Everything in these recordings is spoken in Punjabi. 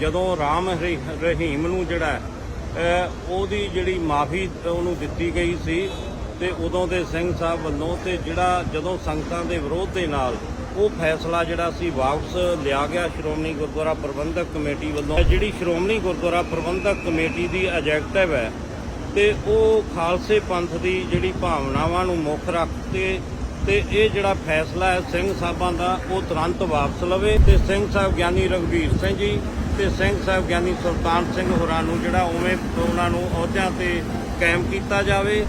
ਜਦੋਂ ਰਾਮ ਹਰੀ- ਰਹੀਮ ਨੂੰ ਜਿਹੜਾ ਉਹਦੀ ਜਿਹੜੀ ਮਾਫੀ ਉਹਨੂੰ ਦਿੱਤੀ ਗਈ ਸੀ ਤੇ ਉਦੋਂ ਦੇ ਸਿੰਘ ਸਾਹਿਬ ਵੱਲੋਂ ਤੇ ਜਿਹੜਾ ਜਦੋਂ ਸੰਗਤਾਂ ਦੇ ਵਿਰੋਧ ਦੇ ਨਾਲ ਉਹ ਫੈਸਲਾ ਜਿਹੜਾ ਸੀ ਵਾਪਸ ਲਿਆ ਗਿਆ ਸ਼੍ਰੋਮਣੀ ਗੁਰਦੁਆਰਾ ਪ੍ਰਬੰਧਕ ਕਮੇਟੀ ਵੱਲੋਂ। ਜਿਹੜੀ ਸ਼੍ਰੋਮਣੀ ਗੁਰਦੁਆਰਾ ਪ੍ਰਬੰਧਕ ਕਮੇਟੀ ਦੀ ਆਬਜੈਕਟਿਵ ਹੈ ਤੇ ਉਹ ਖਾਲਸੇ ਪੰਥ ਦੀ ਜਿਹੜੀ ਭਾਵਨਾਵਾਂ ਨੂੰ ਮੁੱਖ ਰੱਖ ਕੇ ਤੇ ਇਹ ਜਿਹੜਾ ਫੈਸਲਾ ਹੈ, ਸਿੰਘ ਸਾਹਿਬਾਂ ਦਾ ਉਹ ਤੁਰੰਤ ਵਾਪਸ ਲਵੇ ਤੇ ਸਿੰਘ ਸਾਹਿਬ ਗਿਆਨੀ ਰਘਬੀਰ ਸਿੰਘ ਜੀ ਤੇ ਸਿੰਘ ਸਾਹਿਬ ਗਿਆਨੀ ਸੁਲਤਾਨ ਸਿੰਘ ਹੋਰਾਂ ਨੂੰ ਜਿਹੜਾ ਉਵੇਂ ਉਹਨਾਂ ਨੂੰ ਅਹੁਦਿਆਂ ਤੇ ਕਾਇਮ ਕੀਤਾ ਜਾਵੇ।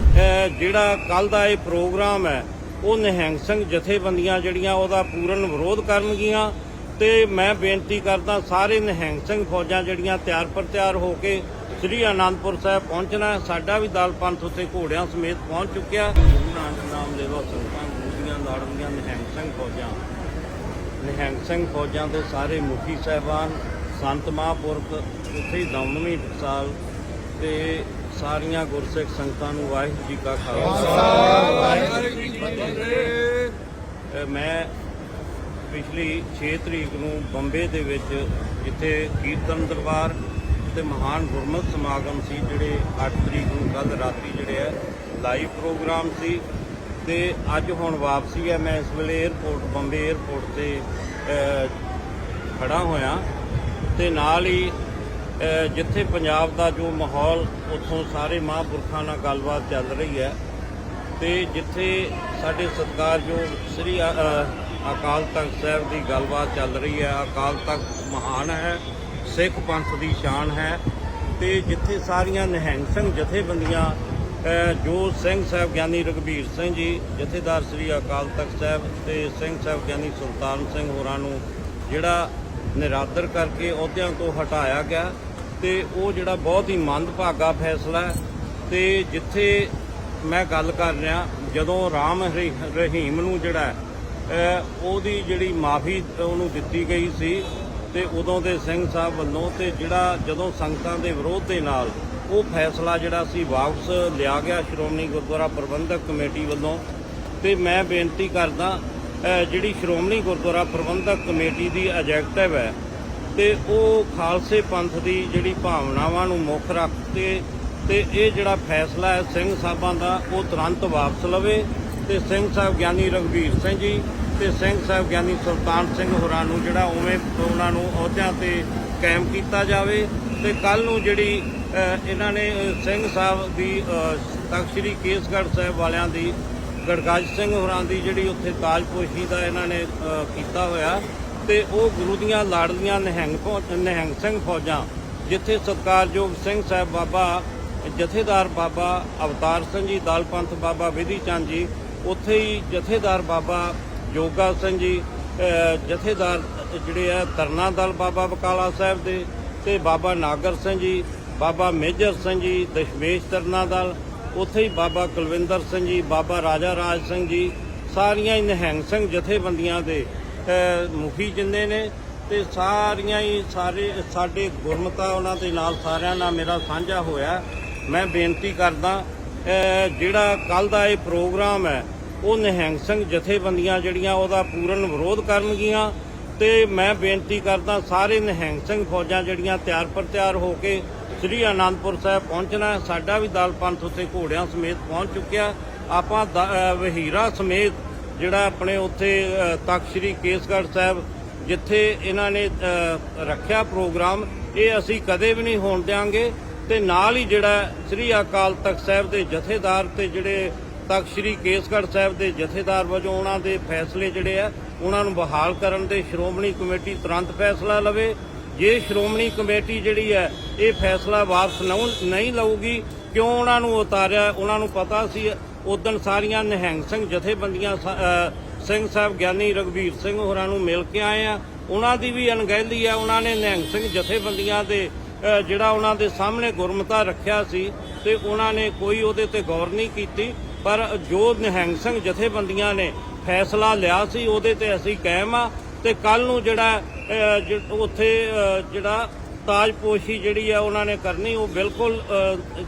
ਜਿਹੜਾ ਕੱਲ ਦਾ ਇਹ ਪ੍ਰੋਗਰਾਮ ਹੈ, ਉਹ ਨਿਹੰਗ ਸਿੰਘ ਜਥੇਬੰਦੀਆਂ ਜਿਹੜੀਆਂ ਉਹਦਾ ਪੂਰਨ ਵਿਰੋਧ ਕਰਨਗੀਆਂ ਤੇ ਮੈਂ ਬੇਨਤੀ ਕਰਦਾ ਸਾਰੇ ਨਿਹੰਗ ਸਿੰਘ ਫੌਜਾਂ ਜਿਹੜੀਆਂ ਤਿਆਰ ਪਰ ਤਿਆਰ ਹੋ ਕੇ ਸ੍ਰੀ ਆਨੰਦਪੁਰ ਸਾਹਿਬ ਪਹੁੰਚਣਾ ਸਾਡਾ ਵੀ ਦਲ ਪੰਥ ਉੱਤੇ ਘੋੜਿਆਂ ਸਮੇਤ ਪਹੁੰਚ ਚੁੱਕਿਆ। ਗੁਰੂ ਨਾਨਕ ਨਾਮ ਦੇ ਸੰਤਾਂ ਗੁਰੂਆਂ ਲਾੜੀਆਂ ਨਿਹੰਗ ਸਿੰਘ ਫੌਜਾਂ। ਨਿਹੰਗ ਸਿੰਘ ਫੌਜਾਂ ਦੇ ਸਾਰੇ ਮੁਖੀ ਸਾਹਿਬਾਨ ਸੰਤ ਮਹਾਂਪੁਰਖ ਉੱਥੇ ਹੀ ਦਮਦਮੀ ਟਕਸਾਲ ਤੇ ਸਾਰੀਆਂ ਗੁਰਸਿੱਖ ਸੰਗਤਾਂ ਨੂੰ ਵਾਹਿਗੁਰੂ ਜੀ ਕਾ ਖਾਲਸਾ। ਵਾਹਿਗੁਰੂ ਅ, ਮੈਂ ਪਿਛਲੀ 6 ਤਰੀਕ ਨੂੰ ਬੰਬੇ ਦੇ ਵਿੱਚ ਜਿੱਥੇ ਕੀਰਤਨ ਦਰਬਾਰ ਤੇ ਮਹਾਨ ਗੁਰਮਤਿ ਸਮਾਗਮ ਸੀ ਜਿਹੜੇ 8 ਤਰੀਕ ਨੂੰ ਕੱਲ ਰਾਤੀ ਜਿਹੜੇ ਹੈ ਲਾਈਵ ਪ੍ਰੋਗਰਾਮ ਸੀ। ਤੇ ਅੱਜ ਹੁਣ ਵਾਪਸੀ ਹੈ ਮੈਂ ਇਸ ਵੇਲੇ 에ਅਰਪੋਰਟ ਬੰਬੇ 에ਅਰਪੋਰਟ ਤੇ ਖੜਾ ਹੋਇਆ। ਤੇ ਨਾਲ ਹੀ ਜਿੱਥੇ ਪੰਜਾਬ ਦਾ ਜੋ ਮਾਹੌਲ, ਉੱਥੋਂ ਸਾਰੇ ਮਹਾਂਪੁਰਖਾਂ ਨਾਲ ਗੱਲਬਾਤ ਚੱਲ ਰਹੀ ਹੈ। ਤੇ ਜਿੱਥੇ ਸਾਡੇ ਸਤਿਕਾਰਯੋਗ ਸ੍ਰੀ ਅਕਾਲ ਤਖਤ ਸਾਹਿਬ ਦੀ ਗੱਲਬਾਤ ਚੱਲ ਰਹੀ ਹੈ, ਅਕਾਲ ਤਖਤ ਮਹਾਨ ਹੈ, ਸਿੱਖ ਪੰਥ ਦੀ ਸ਼ਾਨ ਹੈ। ਤੇ ਜਿੱਥੇ ਸਾਰੀਆਂ ਨਿਹੰਗ ਸਿੰਘ ਜਥੇਬੰਦੀਆਂ ਜੋ ਸਿੰਘ ਸਾਹਿਬ ਗਿਆਨੀ ਰਘਬੀਰ ਸਿੰਘ ਜੀ, ਜਥੇਦਾਰ ਸ੍ਰੀ ਅਕਾਲ ਤਖਤ ਸਾਹਿਬ ਤੇ ਸਿੰਘ ਸਾਹਿਬ ਗਿਆਨੀ ਸੁਲਤਾਨ ਸਿੰਘ ਹੋਰਾਂ ਨੂੰ ਜਿਹੜਾ ਨਿਰਾਦਰ ਕਰਕੇ ਅਹੁਦਿਆਂ ਤੋਂ ਹਟਾਇਆ ਗਿਆ ਤੇ ਉਹ ਜਿਹੜਾ ਬਹੁਤ ਹੀ ਮੰਦਭਾਗਾ ਫੈਸਲਾ ਹੈ ਤੇ ਜਿੱਥੇ ਮੈਂ ਗੱਲ ਕਰ ਰਿਹਾ, ਜਦੋਂ ਰਾਮ ਹਰੀ- ਰਹੀਮ ਨੂੰ ਜਿਹੜਾ ਉਹਦੀ ਜਿਹੜੀ ਮਾਫੀ ਉਹਨੂੰ ਦਿੱਤੀ ਗਈ ਸੀ ਤੇ ਉਦੋਂ ਦੇ ਸਿੰਘ ਸਾਹਿਬ ਵੱਲੋਂ ਤੇ ਜਿਹੜਾ ਜਦੋਂ ਸੰਗਤਾਂ ਦੇ ਵਿਰੋਧ ਦੇ ਨਾਲ ਉਹ ਫੈਸਲਾ ਜਿਹੜਾ ਸੀ ਵਾਪਸ ਲਿਆ ਗਿਆ ਸ਼੍ਰੋਮਣੀ ਗੁਰਦੁਆਰਾ ਪ੍ਰਬੰਧਕ ਕਮੇਟੀ ਵੱਲੋਂ ਤੇ ਮੈਂ ਬੇਨਤੀ ਕਰਦਾ ਜਿਹੜੀ ਸ਼੍ਰੋਮਣੀ ਗੁਰਦੁਆਰਾ ਪ੍ਰਬੰਧਕ ਕਮੇਟੀ ਦੀ ਆਬਜੈਕਟਿਵ ਹੈ ਤੇ ਉਹ ਖਾਲਸੇ ਪੰਥ ਦੀ ਜਿਹੜੀ ਭਾਵਨਾਵਾਂ ਨੂੰ ਮੁੱਖ ਰੱਖ ਕੇ ਤੇ ਇਹ ਜਿਹੜਾ ਫੈਸਲਾ ਹੈ ਸਿੰਘ ਸਾਹਿਬਾਂ ਦਾ, ਉਹ ਤੁਰੰਤ ਵਾਪਸ ਲਵੇ ਤੇ ਸਿੰਘ ਸਾਹਿਬ ਗਿਆਨੀ ਰਘਬੀਰ ਸਿੰਘ ਜੀ ਤੇ ਸਿੰਘ ਸਾਹਿਬ ਗਿਆਨੀ ਸੁਲਤਾਨ ਸਿੰਘ ਹੋਰਾਂ ਨੂੰ ਜਿਹੜਾ ਉਵੇਂ ਉਹਨਾਂ ਨੂੰ ਅਹੁਦਿਆਂ ਤੇ ਕਾਇਮ ਕੀਤਾ ਜਾਵੇ ਤੇ ਕੱਲ ਨੂੰ ਜਿਹੜੀ ਇਹਨਾਂ ਨੇ ਸਿੰਘ ਸਾਹਿਬ ਦੀ ਤਖ਼ਤ ਸ੍ਰੀ ਕੇਸਗੜ੍ਹ ਸਾਹਿਬ ਵਾਲਿਆਂ ਦੀ ਗੜਗਾਜ ਸਿੰਘ ਹੋਰਾਂ ਦੀ ਜਿਹੜੀ ਉੱਥੇ ਤਾਜਪੋਸ਼ੀ ਦਾ ਇਹਨਾਂ ਨੇ ਕੀਤਾ ਹੋਇਆ ਤੇ ਉਹ ਗੁਰੂ ਦੀਆਂ ਲਾੜਲੀਆਂ ਨਿਹੰਗ ਫੌ- ਨਿਹੰਗ ਸਿੰਘ ਫੌਜਾਂ, ਜਿੱਥੇ ਸਤਕਾਰਯੋਗ ਸਿੰਘ ਸਾਹਿਬ ਬਾਬਾ, ਜਥੇਦਾਰ ਬਾਬਾ ਅਵਤਾਰ ਸਿੰਘ ਜੀ, ਦਲ ਪੰਥ ਬਾਬਾ ਵਿਧੀ ਚੰਦ ਜੀ, ਉੱਥੇ ਹੀ ਜਥੇਦਾਰ ਬਾਬਾ ਜੋਗਾ ਸਿੰਘ ਜੀ ਜਥੇਦਾਰ ਜਿਹੜੇ ਆ ਤਰਨਾ ਦਲ ਬਾਬਾ ਬਕਾਲਾ ਸਾਹਿਬ ਦੇ ਤੇ ਬਾਬਾ ਨਾਗਰ ਸਿੰਘ ਜੀ, ਬਾਬਾ ਮੇਜਰ ਸਿੰਘ ਜੀ, ਦਸ਼ਮੇਸ਼ ਤਰਨਾ ਦਲ ਉੱਥੇ ਹੀ ਬਾਬਾ ਕੁਲਵਿੰਦਰ ਸਿੰਘ ਜੀ, ਬਾਬਾ ਰਾਜਾ ਰਾਜ ਸਿੰਘ ਜੀ, ਸਾਰੀਆਂ ਹੀ ਨਿਹੰਗ ਸਿੰਘ ਜਥੇਬੰਦੀਆਂ ਦੇ ਮੁਖੀ ਜਿੰਨੇ ਨੇ ਤੇ ਸਾਰੀਆਂ ਹੀ ਸਾਰੇ ਸਾਡੇ ਗੁਰਮਤਾ ਉਹਨਾਂ ਦੇ ਨਾਲ ਸਾਰਿਆਂ ਨਾਲ ਮੇਰਾ ਸਾਂਝਾ ਹੋਇਆ। ਮੈਂ ਬੇਨਤੀ ਕਰਦਾ ਜਿਹੜਾ ਕੱਲ ਦਾ ਇਹ ਪ੍ਰੋਗਰਾਮ ਹੈ, ਉਹ ਨਿਹੰਗ ਸਿੰਘ ਜਥੇਬੰਦੀਆਂ ਜਿਹੜੀਆਂ ਉਹਦਾ ਪੂਰਨ ਵਿਰੋਧ ਕਰਨਗੀਆਂ ਤੇ ਮੈਂ ਬੇਨਤੀ ਕਰਦਾ, ਸਾਰੇ ਨਿਹੰਗ ਸਿੰਘ ਫੌਜਾਂ ਜਿਹੜੀਆਂ ਤਿਆਰ ਪਰ ਤਿਆਰ ਹੋ ਕੇ ਸ੍ਰੀ ਆਨੰਦਪੁਰ ਸਾਹਿਬ ਪਹੁੰਚਣਾ ਸਾਡਾ ਵੀ ਦਲ ਪੰਥ ਉੱਤੇ ਘੋੜਿਆਂ ਸਮੇਤ ਪਹੁੰਚ ਚੁੱਕਿਆ। ਆਪਾਂ ਦ- ਅਹ ਵਹੀਰਾ ਸਮੇਤ ਜਿਹੜਾ ਆਪਣੇ ਉੱਥੇ ਤਖ਼ਤ ਸ੍ਰੀ ਕੇਸਗੜ੍ਹ ਸਾਹਿਬ, ਜਿੱਥੇ ਇਹਨਾਂ ਨੇ ਰੱਖਿਆ ਪ੍ਰੋਗਰਾਮ, ਇਹ ਅਸੀਂ ਕਦੇ ਵੀ ਨਹੀਂ ਹੋਣ ਦਿਆਂਗੇ। ਤੇ ਨਾਲ ਹੀ ਜਿਹੜਾ ਸ੍ਰੀ ਅਕਾਲ ਤਖਤ ਸਾਹਿਬ ਦੇ ਜਥੇਦਾਰ ਤੇ ਜਿਹੜੇ ਤਖਤ ਸ੍ਰੀ ਕੇਸਗੜ੍ਹ ਸਾਹਿਬ ਦੇ ਜਥੇਦਾਰ ਵਜੋਂ ਉਹਨਾਂ ਦੇ ਫੈਸਲੇ ਜਿਹੜੇ ਆ, ਉਹਨਾਂ ਨੂੰ ਬਹਾਲ ਕਰਨ ਦੇ ਸ਼੍ਰੋਮਣੀ ਕਮੇਟੀ ਤੁਰੰਤ ਫੈਸਲਾ ਲਵੇ। ਜੇ ਸ਼੍ਰੋਮਣੀ ਕਮੇਟੀ ਜਿਹੜੀ ਹੈ, ਇਹ ਫੈਸਲਾ ਵਾਪਸ ਨਹੀਂ ਲਊਗੀ। ਕਿਉਂ ਉਹਨਾਂ ਨੂੰ ਉਤਾਰਿਆ? ਉਹਨਾਂ ਨੂੰ ਪਤਾ ਸੀ। ਉਦੋਂ ਸਾਰੀਆਂ ਨਿਹੰਗ ਸਿੰਘ ਜਥੇਬੰਦੀਆਂ ਸਿੰਘ ਸਾਹਿਬ ਗਿਆਨੀ ਰਘਬੀਰ ਸਿੰਘ ਹੋਰਾਂ ਨੂੰ ਮਿਲ ਕੇ ਆਏ ਆ। ਉਹਨਾਂ ਦੀ ਵੀ ਅਣਗਹਿਲੀ ਆ ਉਹਨਾਂ ਨੇ ਨਿਹੰਗ ਸਿੰਘ ਜਥੇਬੰਦੀਆਂ ਦੇ ਜਿਹੜਾ ਉਹਨਾਂ ਦੇ ਸਾਹਮਣੇ ਗੁਰਮਤਾ ਰੱਖਿਆ ਸੀ ਤੇ ਉਹਨਾਂ ਨੇ ਕੋਈ ਉਹਦੇ ਤੇ ਗੌਰ ਨਹੀਂ ਕੀਤੀ। ਪਰ ਜੋ ਨਿਹੰਗ ਸਿੰਘ ਜਥੇਬੰਦੀਆਂ ਨੇ ਫੈਸਲਾ ਲਿਆ ਸੀ, ਉਹਦੇ ਤੇ ਅਸੀਂ ਕਾਇਮ ਆ। ਤੇ ਕੱਲ ਨੂੰ ਜਿਹੜਾ ਉੱਥੇ ਜਿਹੜਾ ਤਾਜਪੋਸ਼ੀ ਜਿਹੜੀ ਆ ਉਹਨਾਂ ਨੇ ਕਰਨੀ, ਉਹ ਬਿਲਕੁਲ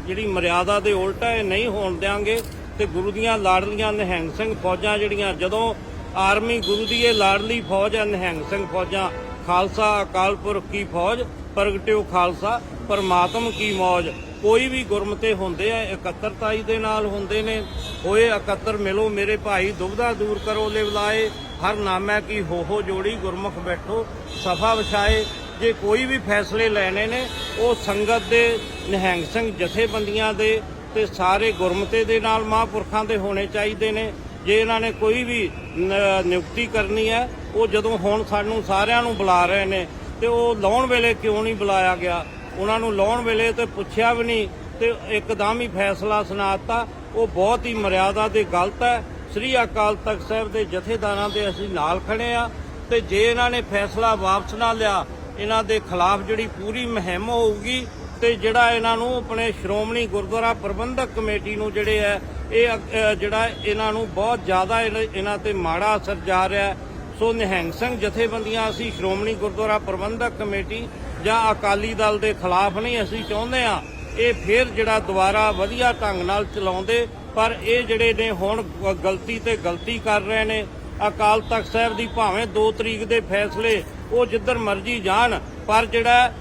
ਜਿਹੜੀ ਮਰਿਆਦਾ ਦੇ ਉਲਟ ਹੈ ਇਹ ਨਹੀਂ ਹੋਣ ਦਿਆਂਗੇ। ਤੇ ਗੁਰੂ ਦੀਆਂ ਲਾੜਲੀਆਂ ਨਿਹੰਗ ਸਿੰਘ ਫੌਜਾਂ ਜਿਹੜੀਆਂ, ਜਦੋਂ ਆਰਮੀ ਗੁਰੂ ਦੀ ਇਹ ਲਾੜਲੀ ਫੌਜ ਹੈ ਨਿਹੰਗ ਸਿੰਘ ਫੌਜਾਂ, ਖਾਲਸਾ, ਅਕਾਲ ਪੁਰਖ ਕੀ ਫੌਜ, ਪ੍ਰਗਟਿਓ ਖਾਲਸਾ, ਪਰਮਾਤਮ ਕੀ ਮੌਜ। ਕੋਈ ਵੀ ਗੁਰਮਤੇ ਹੁੰਦੇ ਆ, ਇਕੱਤਰਤਾਈ ਦੇ ਨਾਲ ਹੁੰਦੇ ਨੇ। ਹੋਏ ਇਕੱਤਰ, ਮਿਲੋ ਮੇਰੇ ਭਾਈ ਦੁਬਦਾ ਦੂਰ ਕਰੋ ਲਿਵਲਾਏ ਹਰ ਨਾਮੈ ਕੀ ਹੋ ਹੋ ਜੋੜੀ ਗੁਰਮੁਖ ਬੈਠੋ ਸਫਾ ਵਿਛਾਏ। ਜੇ ਕੋਈ ਵੀ ਫੈਸਲੇ ਲੈਣੇ ਨੇ, ਉਹ ਸੰਗਤ ਦੇ, ਨਿਹੰਗ ਸਿੰਘ ਜਥੇਬੰਦੀਆਂ ਦੇ ਤੇ ਸਾਰੇ ਗੁਰਮਤੇ ਦੇ ਨਾਲ ਮਹਾਂਪੁਰਖਾਂ ਦੇ ਹੋਣੇ ਚਾਹੀਦੇ ਨੇ। ਜੇ ਇਹਨਾਂ ਨੇ ਕੋਈ ਵੀ ਨਿਯੁਕਤੀ ਕਰਨੀ ਹੈ, ਉਹ ਜਦੋਂ ਹੁਣ ਸਾਨੂੰ ਸਾਰਿਆਂ ਨੂੰ ਬੁਲਾ ਰਹੇ ਨੇ ਤੇ ਉਹ ਲਾਉਣ ਵੇਲੇ ਕਿਉਂ ਨਹੀਂ ਬੁਲਾਇਆ ਗਿਆ? ਉਹਨਾਂ ਨੂੰ ਲਾਉਣ ਵੇਲੇ ਤੇ ਪੁੱਛਿਆ ਵੀ ਨਹੀਂ ਤੇ ਇੱਕਦਮ ਹੀ ਫੈਸਲਾ ਸੁਣਾਤਾ ਉਹ ਬਹੁਤ ਹੀ ਮਰਿਆਦਾ ਦੇ ਗਲਤ ਹੈ। ਸ੍ਰੀ ਅਕਾਲ ਤਖਤ ਸਾਹਿਬ ਦੇ ਜਥੇਦਾਰਾਂ ਦੇ ਅਸੀਂ ਨਾਲ ਖੜੇ ਆ ਤੇ ਜੇ ਇਹਨਾਂ ਨੇ ਫੈਸਲਾ ਵਾਪਸ ਨਾ ਲਿਆ, ਇਹਨਾਂ ਦੇ ਖਿਲਾਫ ਜਿਹੜੀ ਪੂਰੀ ਮੁਹਿੰਮ ਹੋਊਗੀ ਤੇ ਜਿਹੜਾ ਇਹਨਾਂ ਨੂੰ ਆਪਣੇ ਸ਼੍ਰੋਮਣੀ ਗੁਰਦੁਆਰਾ ਪ੍ਰਬੰਧਕ ਕਮੇਟੀ ਨੂੰ ਜਿਹੜੇ ਹੈ ਇਹ ਜਿਹੜਾ ਇਹਨਾਂ ਨੂੰ ਬਹੁਤ ਜ਼ਿਆਦਾ ਇਹਨਾਂ- ਇਹਨਾਂ ਤੇ ਮਾੜਾ ਅਸਰ ਜਾ ਰਿਹਾ ਸੋ ਨਿਹੰਗ ਸਿੰਘ ਜਥੇਬੰਦੀਆਂ ਅਸੀਂ ਸ਼੍ਰੋਮਣੀ ਗੁਰਦੁਆਰਾ ਪ੍ਰਬੰਧਕ ਕਮੇਟੀ ਜਾਂ ਅਕਾਲੀ ਦਲ ਦੇ ਖਿਲਾਫ ਨਹੀਂ ਅਸੀਂ ਚਾਹੁੰਦੇ ਆ ਇਹ ਫਿਰ ਜਿਹੜਾ ਦੁਬਾਰਾ ਵਧੀਆ ਢੰਗ ਨਾਲ ਚਲਾਉਂਦੇ ਪਰ ਇਹ ਜਿਹੜੇ ਨੇ ਹੁਣ ਗਲਤੀ ਤੇ ਗਲਤੀ ਕਰ ਰਹੇ ਨੇ ਅਕਾਲ ਤਖਤ ਸਾਹਿਬ ਦੀ ਭਾਵੇਂ 2 ਤਰੀਕ ਦੇ ਫੈਸਲੇ ਉਹ ਜਿੱਧਰ ਮਰਜ਼ੀ ਜਾਣ ਪਰ ਜਿਹੜਾ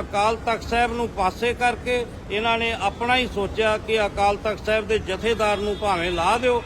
ਅਕਾਲ ਤਖਤ ਸਾਹਿਬ ਨੂੰ ਪਾਸੇ ਕਰਕੇ ਇਹਨਾਂ ਨੇ ਆਪਣਾ ਹੀ ਸੋਚਿਆ ਕਿ ਅਕਾਲ ਤਖਤ ਸਾਹਿਬ ਦੇ ਜਥੇਦਾਰ ਨੂੰ ਭਾਵੇਂ ਲਾ ਦਿਓ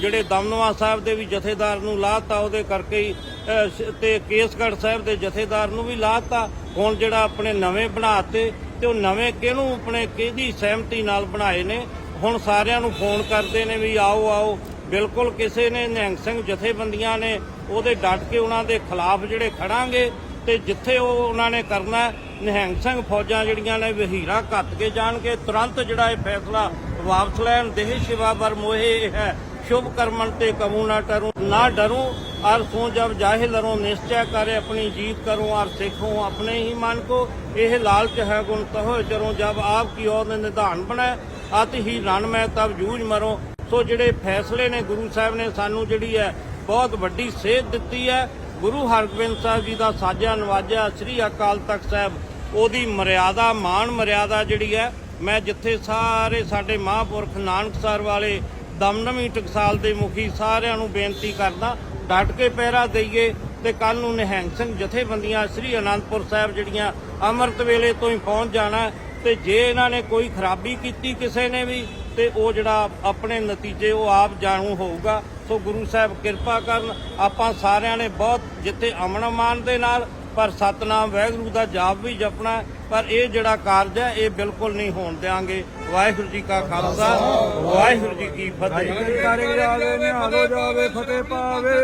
ਜਿਹੜੇ ਦਮਨਵਾ ਸਾਹਿਬ ਦੇ ਵੀ ਜਥੇਦਾਰ ਨੂੰ ਲਾਤਾ ਉਹਦੇ ਕਰਕੇ ਹੀ ਅ, ਤੇ ਕੇਸਗੜ੍ਹ ਸਾਹਿਬ ਦੇ ਜਥੇਦਾਰ ਨੂੰ ਵੀ ਲਾਤਾ ਹੁਣ ਜਿਹੜਾ ਆਪਣੇ ਨਵੇਂ ਬਣਾਤੇ ਤੇ ਉਹ ਨਵੇਂ ਕਿਹਨੂੰ ਆਪਣੇ ਕਿਹਦੀ ਸਹਿਮਤੀ ਨਾਲ ਬਣਾਏ ਨੇ? ਹੁਣ ਸਾਰਿਆਂ ਨੂੰ ਫੋਨ ਕਰਦੇ ਨੇ ਵੀ ਆਓ ਆਓ ਬਿਲਕੁਲ ਕਿਸੇ ਨੇ ਨਿਹੰਗ ਸਿੰਘ ਜਥੇਬੰਦੀਆਂ ਨੇ ਉਹਦੇ ਡਟ ਕੇ ਉਹਨਾਂ ਦੇ ਖਿਲਾਫ ਜਿਹੜੇ ਖੜਾਂਗੇ ਤੇ ਜਿੱਥੇ ਉਹ ਉਹਨਾਂ ਨੇ ਕਰਨਾ ਹੈ, ਨਿਹੰਗ ਸਿੰਘ ਫੌਜਾਂ ਜਿਹੜੀਆਂ ਨੇ ਵਹੀਰਾ ਘੱਟ ਕੇ ਜਾਣਗੇ ਤੁਰੰਤ ਜਿਹੜਾ ਇਹ ਫੈਸਲਾ ਵਾਪਸ ਲੈਣ ਦੇਹ ਸ਼ਿਵਾ ਬਰ ਮੋਹਿ ਹੈ शुभ कर्मन ते कमू न डरूं ना डरूं और सो जब जाहिल लरूं निश्चय करे अपनी जीत करूं और सिखूं अपने ही मन को यह लालच है गुण तहो चरूं जब आपकी ओर ने निधान बने ਅਤ ਹੀ ਰਣ ਮੈਂ ਤਬ ਜੂਝ ਮਰੋ। ਸੋ ਜਿਹੜੇ ਫੈਸਲੇ ਨੇ ਗੁਰੂ ਸਾਹਿਬ ਨੇ ਸਾਨੂੰ ਜਿਹੜੀ ਹੈ, ਬਹੁਤ ਵੱਡੀ ਸੇਧ ਦਿੱਤੀ ਹੈ। ਗੁਰੂ ਹਰਗੋਬਿੰਦ ਸਾਹਿਬ ਜੀ ਦਾ ਸਾਜਾ ਨਵਾਜਾ ਸ੍ਰੀ ਅਕਾਲ ਤਖਤ ਸਾਹਿਬ, ਉਹਦੀ ਮਰਿਆਦਾ, ਮਾਣ ਮਰਿਆਦਾ ਜਿਹੜੀ ਹੈ, ਮੈਂ ਜਿੱਥੇ ਸਾਰੇ ਸਾਡੇ ਮਹਾਂਪੁਰਖ ਨਾਨਕਸਰ ਵਾਲੇ ਦਮਨਮੀ ਟਕਸਾਲ ਦੇ ਮੁਖੀ ਸਾਰਿਆਂ ਨੂੰ ਬੇਨਤੀ ਕਰਦਾ, ਡਟ ਕੇ ਪਹਿਰਾ ਦਈਏ ਤੇ ਕੱਲ ਨੂੰ ਨਿਹੰਗ ਸਿੰਘ ਜਥੇਬੰਦੀਆਂ ਸ੍ਰੀ ਅਨੰਦਪੁਰ ਸਾਹਿਬ ਜਿਹੜੀਆਂ ਅੰਮ੍ਰਿਤ ਵੇਲੇ ਤੋਂ ਹੀ ਪਹੁੰਚ ਜਾਣਾ ਤੇ ਜੇ ਇਹਨਾਂ ਨੇ ਕੋਈ ਖਰਾਬੀ ਕੀਤੀ ਕਿਸੇ ਨੇ ਵੀ ਤੇ ਉਹ ਜਿਹੜਾ ਆਪਣੇ ਨਤੀਜੇ ਉਹ ਆਪ ਜਾਣੂ ਹੋਊਗਾ। ਸੋ ਗੁਰੂ ਸਾਹਿਬ ਕਿਰਪਾ ਕਰਨ ਆਪਾਂ ਸਾਰਿਆਂ ਨੇ ਬਹੁਤ ਜਿੱਥੇ ਅਮਨ ਅਮਾਨ ਦੇ ਨਾਲ ਪਰ ਸਤਨਾਮ ਵਾਹਿਗੁਰੂ ਦਾ ਜਾਪ ਵੀ ਜਪਣਾ। ਪਰ ਇਹ ਜਿਹੜਾ ਕਾਰਜ ਹੈ ਇਹ ਬਿਲਕੁਲ ਨਹੀਂ ਹੋਣ ਦਿਆਂਗੇ। ਵਾਹਿਗੁਰੂ ਜੀ ਕਾ ਖਾਲਸਾ ਵਾਹਿਗੁਰੂ ਜੀ ਕੀ ਫਤਿਹ। ਕਰੇ ਜਾਵੇ ਨਿਹਾਲੋ ਜਾਵੇ ਫਤਿਹ ਪਾਵੇ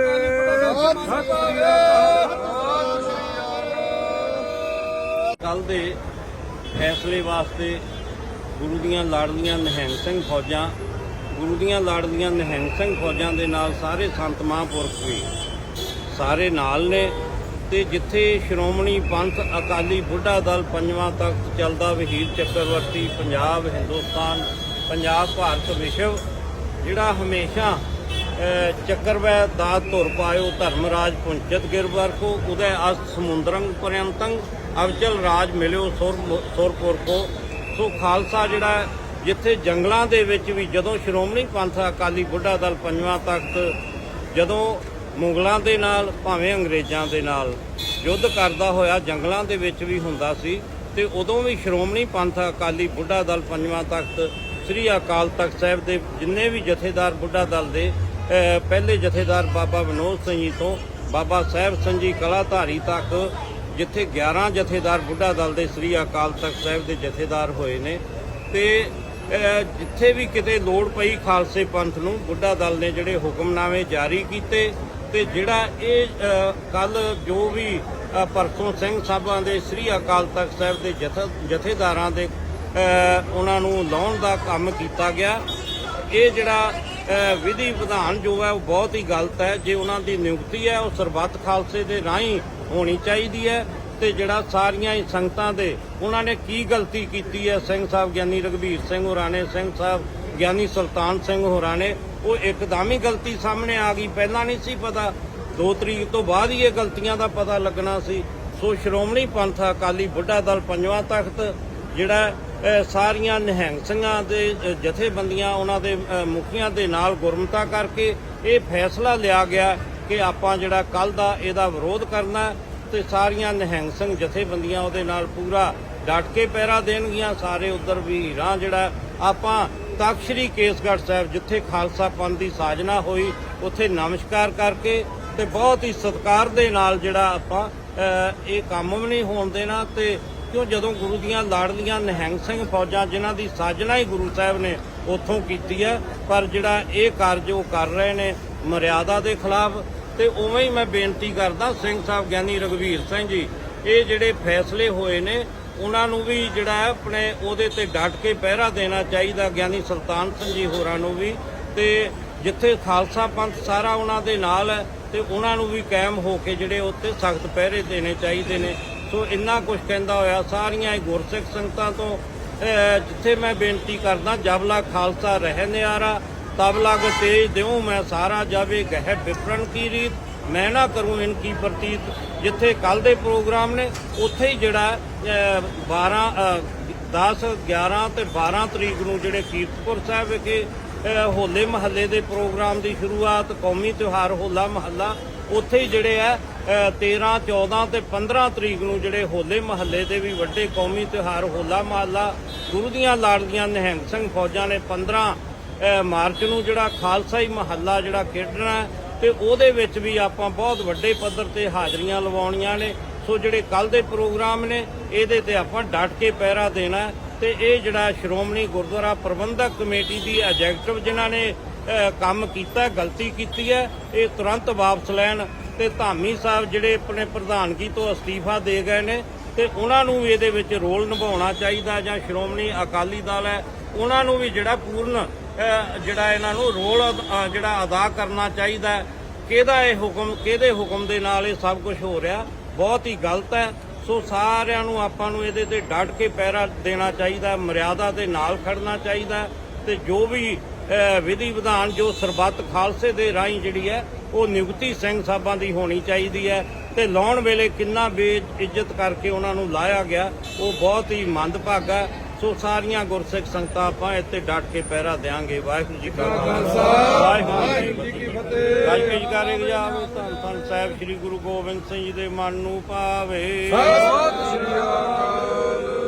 ਸਤਿ ਸ੍ਰੀ ਅਕਾਲ। ਕੱਲ ਦੇ ਫੈਸਲੇ ਵਾਸਤੇ ਗੁਰੂ ਦੀਆਂ ਲਾੜਲੀਆਂ ਨਿਹੰਗ ਸਿੰਘ ਫੌਜਾਂ, ਗੁਰੂ ਦੀਆਂ ਲਾੜਲੀਆਂ ਨਿਹੰਗ ਸਿੰਘ ਫੌਜਾਂ ਦੇ ਨਾਲ ਸਾਰੇ ਸੰਤ ਮਹਾਂਪੁਰਖ ਵੀ ਸਾਰੇ ਨਾਲ ਨੇ ਤੇ ਜਿੱਥੇ ਸ਼੍ਰੋਮਣੀ ਪੰਥ ਅਕਾਲੀ ਬੁੱਢਾ ਦਲ ਪੰਜਵਾਂ ਤਖਤ ਚੱਲਦਾ ਵਹੀਰ ਚੱਕਰਵਰਤੀ ਪੰਜਾਬ, ਹਿੰਦੁਸਤਾਨ, ਪੰਜਾਬ, ਭਾਰਤ ਵਿਸ਼ਵ, ਜਿਹੜਾ ਹਮੇਸ਼ਾ ਚੱਕਰਵੈ ਦਾਤ ਧੁਰ ਪਾਇਓ, ਧਰਮਰਾਜ ਪੁੰਚਤ ਗਿਰਵਰ ਕੋ ਉਦੈ ਅਸ ਸਮੁੰਦਰੰ ਪਰਯੰਤੰ, ਅਵਚਲ ਰਾਜ ਮਿਲਿਓ, ਸੁਰ ਸੁਰਪੁਰ ਕੋ ਸੋ ਖਾਲਸਾ ਜਿਹੜਾ ਜਿੱਥੇ ਜੰਗਲਾਂ ਦੇ ਵਿੱਚ ਵੀ ਜਦੋਂ ਸ਼੍ਰੋਮਣੀ ਪੰਥ ਅਕਾਲੀ ਬੁੱਢਾ ਦਲ ਪੰਜਵਾਂ ਤਖਤ, ਜਦੋਂ ਮੁਗਲਾਂ ਦੇ ਨਾਲ, ਭਾਵੇਂ ਅੰਗਰੇਜ਼ਾਂ ਦੇ ਨਾਲ ਯੁੱਧ ਕਰਦਾ ਹੋਇਆ, ਜੰਗਲਾਂ ਦੇ ਵਿੱਚ ਵੀ ਹੁੰਦਾ ਸੀ, ਤੇ ਉਦੋਂ ਵੀ ਸ਼੍ਰੋਮਣੀ ਪੰਥ ਅਕਾਲੀ ਬੁੱਢਾ ਦਲ ਪੰਜਵਾਂ ਤਖਤ, ਸ੍ਰੀ ਅਕਾਲ ਤਖਤ ਸਾਹਿਬ ਦੇ ਜਿੰਨੇ ਵੀ ਜਥੇਦਾਰ ਬੁੱਢਾ ਦਲ ਦੇ ਪਹਿਲੇ ਜਥੇਦਾਰ ਬਾਬਾ ਵਿਨੋਦ ਸਿੰਘ ਜੀ ਤੋਂ ਬਾਬਾ ਸਾਹਿਬ ਸਿੰਘ ਜੀ ਕਲਾਧਾਰੀ ਤੱਕ, ਜਿੱਥੇ 11 ਜਥੇਦਾਰ ਬੁੱਢਾ ਦਲ ਦੇ ਸ੍ਰੀ ਅਕਾਲ ਤਖਤ ਸਾਹਿਬ ਦੇ ਜਥੇਦਾਰ ਹੋਏ ਨੇ। ਤੇ ਜਿੱਥੇ ਵੀ ਕਿਤੇ ਲੋੜ ਪਈ ਖਾਲਸੇ ਪੰਥ ਨੂੰ, ਬੁੱਢਾ ਦਲ ਨੇ ਜਿਹੜੇ ਹੁਕਮਨਾਮੇ ਜਾਰੀ ਕੀਤੇ ਤੇ ਜਿਹੜਾ ਇਹ ਕੱਲ ਜੋ ਵੀ ਪਰਸੋਂ ਸਿੰਘ ਸਾਹਿਬਾਂ ਦੇ ਸ੍ਰੀ ਅਕਾਲ ਤਖਤ ਸਾਹਿਬ ਦੇ ਜਥ- ਜਥੇਦਾਰਾਂ ਦੇ ਉਹਨਾਂ ਨੂੰ ਲਾਉਣ ਦਾ ਕੰਮ ਕੀਤਾ ਗਿਆ। ਇਹ ਜਿਹੜਾ ਵਿਧੀ ਵਿਧਾਨ ਜੋ ਹੈ ਉਹ ਬਹੁਤ ਹੀ ਗਲਤ ਹੈ। ਜੇ ਉਹਨਾਂ ਦੀ ਨਿਯੁਕਤੀ ਹੈ, ਉਹ ਸਰਬੱਤ ਖਾਲਸੇ ਦੇ ਰਾਹੀਂ ਹੋਣੀ ਚਾਹੀਦੀ ਹੈ ਤੇ ਜਿਹੜਾ ਸਾਰੀਆਂ ਹੀ ਸੰਗਤਾਂ ਦੇ ਉਹਨਾਂ ਨੇ ਕੀ ਗਲਤੀ ਕੀਤੀ ਹੈ? ਸਿੰਘ ਸਾਹਿਬ ਗਿਆਨੀ ਰਗਵੀਰ ਸਿੰਘ ਹੋਰਾਂ ਨੇ, ਸਿੰਘ ਸਾਹਿਬ ਗਿਆਨੀ ਸੁਲਤਾਨ ਸਿੰਘ ਹੋਰਾਂ ਨੇ, ਉਹ ਇੱਕਦਮ ਹੀ ਗਲਤੀ ਸਾਹਮਣੇ ਆ ਗਈ। ਪਹਿਲਾਂ ਨਹੀਂ ਸੀ ਪਤਾ। 2 ਤਰੀਕ ਤੋਂ ਬਾਅਦ ਹੀ ਇਹ ਗਲਤੀਆਂ ਦਾ ਪਤਾ ਲੱਗਣਾ ਸੀ। ਸੋ ਸ਼੍ਰੋਮਣੀ ਪੰਥ ਅਕਾਲੀ ਬੁੱਢਾ ਦਲ ਪੰਜਵਾਂ ਤਖਤ ਜਿਹੜਾ ਸਾਰੀਆਂ ਨਿਹੰਗ ਸਿੰਘਾਂ ਦੇ ਜਥੇਬੰਦੀਆਂ ਉਹਨਾਂ ਦੇ ਮੁਖੀਆਂ ਦੇ ਨਾਲ ਗੁਰਮਤਾ ਕਰਕੇ ਇਹ ਫੈਸਲਾ ਲਿਆ ਗਿਆ ਕਿ ਆਪਾਂ ਜਿਹੜਾ ਕੱਲ ਦਾ ਇਹਦਾ ਵਿਰੋਧ ਕਰਨਾ ਹੈ ਤੇ ਸਾਰੀਆਂ ਨਿਹੰਗ ਸਿੰਘ ਜਥੇਬੰਦੀਆਂ ਉਹਦੇ ਨਾਲ ਪੂਰਾ ਡਟ ਕੇ ਪਹਿਰਾ ਦੇਣਗੀਆਂ, ਸਾਰੇ ਉਧਰ ਵੀ ਹੀਰਾਂ ਜਿਹੜਾ ਆਪਾਂ ਤਖ਼ਤ ਸ੍ਰੀ ਕੇਸਗੜ੍ਹ ਸਾਹਿਬ ਜਿੱਥੇ ਖਾਲਸਾ ਪੰਥ ਦੀ ਸਾਜਨਾ ਹੋਈ, ਉੱਥੇ ਨਮਸਕਾਰ ਕਰਕੇ ਤੇ ਬਹੁਤ ਹੀ ਸਤਿਕਾਰ ਦੇ ਨਾਲ ਜਿਹੜਾ ਆਪਾਂ ਇਹ ਕੰਮ ਵੀ ਨਹੀਂ ਹੋਣ ਦੇਣਾ ਤੇ ਕਿਉਂ ਜਦੋਂ ਗੁਰੂ ਦੀਆਂ ਲਾੜਲੀਆਂ ਨਿਹੰਗ ਸਿੰਘ ਫੌਜਾਂ, ਜਿਨ੍ਹਾਂ ਦੀ ਸਾਜਨਾ ਹੀ ਗੁਰੂ ਸਾਹਿਬ ਨੇ ਉੱਥੋਂ ਕੀਤੀ ਹੈ, ਪਰ ਜਿਹੜਾ ਇਹ ਕਾਰਜ ਉਹ ਕਰ ਰਹੇ ਨੇ ਮਰਿਆਦਾ ਦੇ ਖਿਲਾਫ, ਤੇ ਉਵੇਂ ਹੀ ਮੈਂ ਬੇਨਤੀ ਕਰਦਾ ਸਿੰਘ ਸਾਹਿਬ ਗਿਆਨੀ ਰਗਵੀਰ ਸਿੰਘ ਜੀ, ਇਹ ਜਿਹੜੇ ਫੈਸਲੇ ਹੋਏ ਨੇ, ਉਹਨਾਂ ਨੂੰ ਵੀ ਜਿਹੜਾ ਆਪਣੇ ਉਹਦੇ ਤੇ ਡਟ ਕੇ ਪਹਿਰਾ ਦੇਣਾ ਚਾਹੀਦਾ, ਗਿਆਨੀ ਸੁਲਤਾਨ ਸਿੰਘ ਜੀ ਹੋਰਾਂ ਨੂੰ ਵੀ, ਤੇ ਜਿੱਥੇ ਖਾਲਸਾ ਪੰਥ ਸਾਰਾ ਉਹਨਾਂ ਦੇ ਨਾਲ ਹੈ, ਤੇ ਉਹਨਾਂ ਨੂੰ ਵੀ ਕਾਇਮ ਹੋ ਕੇ ਜਿਹੜੇ ਉੱਤੇ ਸਖਤ ਪਹਿਰੇ ਦੇਣੇ ਚਾਹੀਦੇ ਨੇ। ਸੋ ਇੰਨਾ ਕੁਝ ਕਹਿੰਦਾ ਹੋਇਆ ਸਾਰੀਆਂ ਹੀ ਗੁਰਸਿੱਖ ਸੰਗਤਾਂ ਤੋਂ ਜਿੱਥੇ ਮੈਂ ਬੇਨਤੀ ਕਰਦਾ ਜਬਲਾ ਖਾਲਸਾ ਰਹਿ ਨਿਆਰਾ ਤਬ ਲਗ ਤੇਜ ਦਿਉ ਮੈਂ ਸਾਰਾ ਜਾਵੇ ਗਹਿ ਵਿਪਰਨ ਕੀ ਰੀਤ ਮੈਂ ਨਾ ਕਰੂੰ ਇਨ ਕੀ ਪ੍ਰਤੀਤ। ਜਿੱਥੇ ਕੱਲ ਦੇ ਪ੍ਰੋਗਰਾਮ ਨੇ ਉੱਥੇ ਹੀ ਜਿਹੜਾ ਅਹ, 12 ਅਹ, 10 11 ਤੇ 12 ਤਰੀਕ ਨੂੰ ਜਿਹੜੇ ਕੀਰਤਪੁਰ ਸਾਹਿਬ ਵਿਖੇ ਹੋਲੇ ਮਹੱਲੇ ਦੇ ਪ੍ਰੋਗਰਾਮ ਦੀ ਸ਼ੁਰੂਆਤ ਕੌਮੀ ਤਿਉਹਾਰ ਹੋਲਾ ਮਹੱਲਾ ਉੱਥੇ ਹੀ ਜਿਹੜੇ ਆ ਅਹ, 13 14 ਤੇ 15 ਤਰੀਕ ਨੂੰ ਜਿਹੜੇ ਹੋਲੇ ਮਹੱਲੇ ਦੇ ਵੀ ਵੱਡੇ ਕੌਮੀ ਤਿਉਹਾਰ ਹੋਲਾ ਮਹੱਲਾ ਗੁਰੂ ਦੀਆਂ ਲਾੜਲੀਆਂ ਨਿਹੰਗ ਸਿੰਘ ਫੌਜਾਂ ਨੇ 15 ਮਾਰਚ ਨੂੰ ਜਿਹੜਾ ਖਾਲਸਾ ਹੀ ਮਹੱਲਾ ਜਿਹੜਾ ਖੇਡਣਾ ਹੈ ਤੇ ਉਹਦੇ ਵਿੱਚ ਵੀ ਆਪਾਂ ਬਹੁਤ ਵੱਡੇ ਪੱਧਰ ਤੇ ਹਾਜ਼ਰੀਆਂ ਲਵਾਉਣੀਆਂ ਨੇ। ਸੋ ਜਿਹੜੇ ਕੱਲ ਦੇ ਪ੍ਰੋਗਰਾਮ ਨੇ ਇਹਦੇ ਤੇ ਆਪਾਂ ਡਟ ਕੇ ਪਹਿਰਾ ਦੇਣਾ ਤੇ ਇਹ ਜਿਹੜਾ ਸ਼੍ਰੋਮਣੀ ਗੁਰਦੁਆਰਾ ਪ੍ਰਬੰਧਕ ਕਮੇਟੀ ਦੀ ਐਜੈਕਟਿਵ ਜਿਨ੍ਹਾਂ ਨੇ ਕੰਮ ਕੀਤਾ, ਗਲਤੀ ਕੀਤੀ ਹੈ, ਇਹ ਤੁਰੰਤ ਵਾਪਸ ਲੈਣ ਤੇ ਧਾਮੀ ਸਾਹਿਬ ਜਿਹੜੇ ਆਪਣੇ ਪ੍ਰਧਾਨਗੀ ਤੋਂ ਅਸਤੀਫਾ ਦੇ ਗਏ ਨੇ ਤੇ ਉਹਨਾਂ ਨੂੰ ਵੀ ਇਹਦੇ ਵਿੱਚ ਰੋਲ ਨਿਭਾਉਣਾ ਚਾਹੀਦਾ ਜਾਂ ਸ਼੍ਰੋਮਣੀ ਅਕਾਲੀ ਦਲ ਹੈ, ਉਹਨਾਂ ਨੂੰ ਵੀ ਜਿਹੜਾ ਪੂਰਨ ਜਿਹੜਾ ਇਹਨਾਂ ਨੂੰ ਰੋਲ ਜਿਹੜਾ ਅਦਾ ਕਰਨਾ ਚਾਹੀਦਾ ਕਿਹਦਾ ਇਹ ਹੁਕਮ, ਕਿਹਦੇ ਹੁਕਮ ਦੇ ਨਾਲ ਇਹ ਸਭ ਕੁਝ ਹੋ ਰਿਹਾ? ਬਹੁਤ ਹੀ ਗਲਤ ਹੈ। ਸੋ ਸਾਰਿਆਂ ਨੂੰ ਆਪਾਂ ਨੂੰ ਇਹਦੇ ਤੇ ਡਟ ਕੇ ਪਹਿਰਾ ਦੇਣਾ ਚਾਹੀਦਾ, ਮਰਿਆਦਾ ਦੇ ਨਾਲ ਖੜਨਾ ਚਾਹੀਦਾ ਤੇ ਜੋ ਵੀ ਵਿਧੀ ਵਿਧਾਨ ਜੋ ਸਰਬੱਤ ਖਾਲਸੇ ਦੇ ਰਾਹੀਂ ਜਿਹੜੀ ਹੈ, ਉਹ ਨਿਯੁਕਤੀ ਸਿੰਘ ਸਾਹਿਬਾਂ ਦੀ ਹੋਣੀ ਚਾਹੀਦੀ ਹੈ ਤੇ ਲਾਉਣ ਵੇਲੇ ਕਿੰਨਾ ਬੇਇੱਜ਼ਤ ਕਰਕੇ ਉਹਨਾਂ ਨੂੰ ਲਾਇਆ ਗਿਆ, ਉਹ ਬਹੁਤ ਹੀ ਮੰਦਭਾਗਾ। ਸੋ ਸਾਰੀਆਂ ਗੁਰਸਿੱਖ ਸੰਗਤਾਂ ਆਪਾਂ ਇੱਥੇ ਡਟ ਕੇ ਪਹਿਰਾ ਦੇਾਂਗੇ ਵਾਹਿਗੁਰੂ ਜੀ ਕਾ ਖਾਲਸਾ। ਵਾਹਿਗੁਰੂ ਜੀ ਕੀ ਫਤਿਹ। ਰਾਜ ਕੀ ਕਰੇ ਜਾਵੇ ਧੰਨ ਧੰਨ ਸਾਹਿਬ ਸ੍ਰੀ ਗੁਰੂ ਗੋਬਿੰਦ ਸਿੰਘ ਜੀ ਦੇ ਮਨ ਨੂੰ ਪਾਵੇ ਸਤਿ ਸ਼੍ਰੀ ਅਕਾਲ।